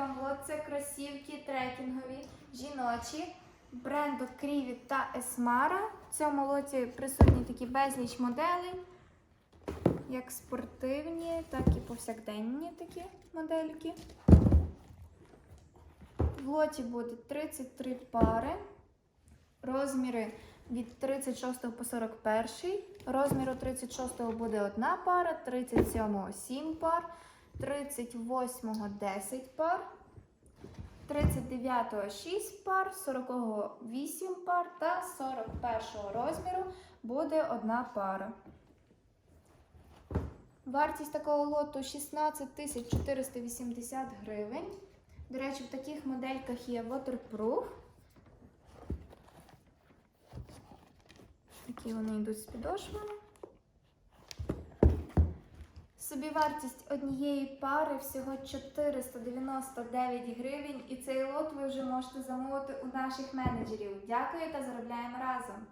вам. Це кросівки трекінгові, жіночі, бренду Кріві та Есмара. В цьому лоті присутні такі безліч моделей, як спортивні, так і повсякденні такі модельки. В лоті буде 33 пари, розміри від 36 по 41. Розміру 36 буде одна пара, 37 7 пар, 38 10 пар, 39-го 6 пар, 40-го 8 пар та 41-го розміру буде одна пара. Вартість такого лоту 16 480 гривень. До речі, в таких модельках є waterproof. Такі вони йдуть з підошвами. Собівартість однієї пари всього 499 гривень, і цей лот ви вже можете замовити у наших менеджерів. Дякую та заробляємо разом!